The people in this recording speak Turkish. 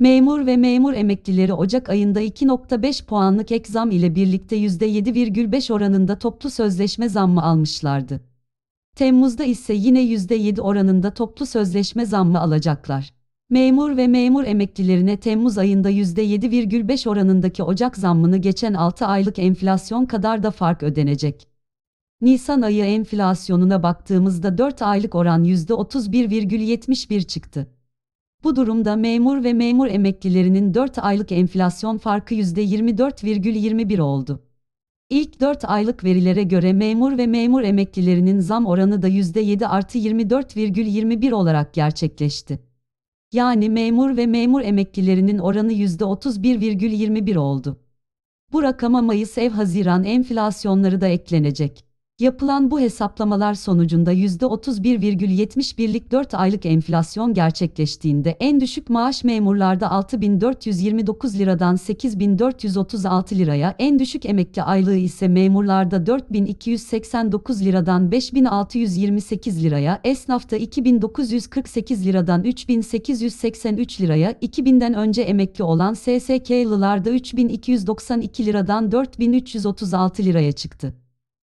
Memur ve memur emeklileri Ocak ayında 2.5 puanlık ek zam ile birlikte %7,5 oranında toplu sözleşme zammı almışlardı. Temmuz'da ise yine %7 oranında toplu sözleşme zammı alacaklar. Memur ve memur emeklilerine Temmuz ayında %7,5 oranındaki Ocak zammını geçen 6 aylık enflasyon kadar da fark ödenecek. Nisan ayı enflasyonuna baktığımızda 4 aylık oran %31,71 çıktı. Bu durumda memur ve memur emeklilerinin 4 aylık enflasyon farkı %24,21 oldu. İlk 4 aylık verilere göre memur ve memur emeklilerinin zam oranı da %7 artı 24,21 olarak gerçekleşti. Yani memur ve memur emeklilerinin oranı %31,21 oldu. Bu rakama Mayıs ev Haziran enflasyonları da eklenecek. Yapılan bu hesaplamalar sonucunda %31,71'lik 4 aylık enflasyon gerçekleştiğinde en düşük maaş memurlarda 6429 liradan 8436 liraya, en düşük emekli aylığı ise memurlarda 4289 liradan 5628 liraya, esnafta 2948 liradan 3883 liraya, 2000'den önce emekli olan SSK'lılarda 3292 liradan 4336 liraya çıktı.